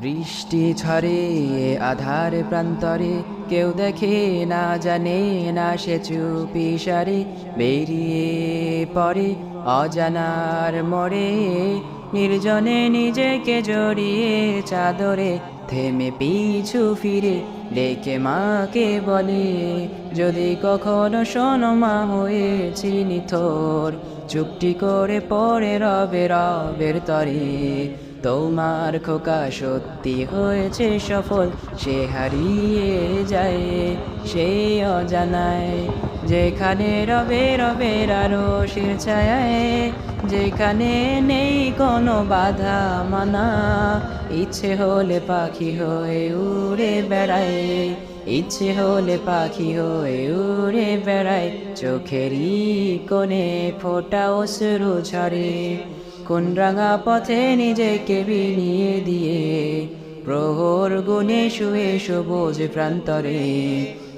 বৃষ্টি ঝরে আধার প্রান্তরে কেউ দেখে না, জানে না সে চুপি সারে, বেরিয়ে পড়ে অজানার মরে নির্জনে নিজেকে জড়িয়ে চাদরে থেমে পিছু ফিরে, ডেকে মাকে বলে, যদি কখনো শোনো মা হয়েছি নিথর চুপটি করে পরে রবে রবের তরে। তোমার খোকা সত্যি হয়েছে সফল, সে হারিয়ে যায়, সে অজানায়। যেখানে রবে রবে আরও শির ছায় যেখানে নেই কোনো বাধা মানা, ইচ্ছে হলে পাখি হয়ে উড়ে বেড়ায়, ইচ্ছে হলে পাখি হয়ে উড়ে বেড়ায়, চোখেরই কোণে ফোটা অশ্রু ঝরে। কোন রাঙা পথে নিজেকে বিনিয়ে দিয়ে? প্রহর গুণে শুয়ে সবুজ প্রান্তরে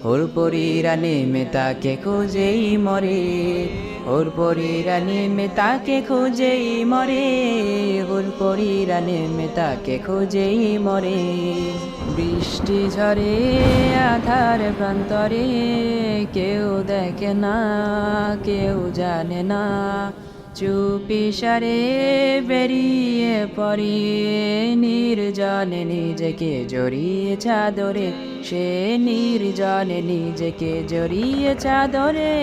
ওর পরীরা নেমে তাকে খুঁজেই মরে ওর পরীরা নেমে তাকে খুঁজেই মরে ওর পরীরা নেমে তাকে খুঁজেই মরে। বৃষ্টি ঝরে আধার প্রান্তরে, কেউ দেখে না, কেউ জানে না চুপি সারে বেরিয়ে পড়ে নির্জনে নিজেকে জড়িয়ে চাদরে। সে নির্জনে নিজেকে জড়িয়ে চাদরে।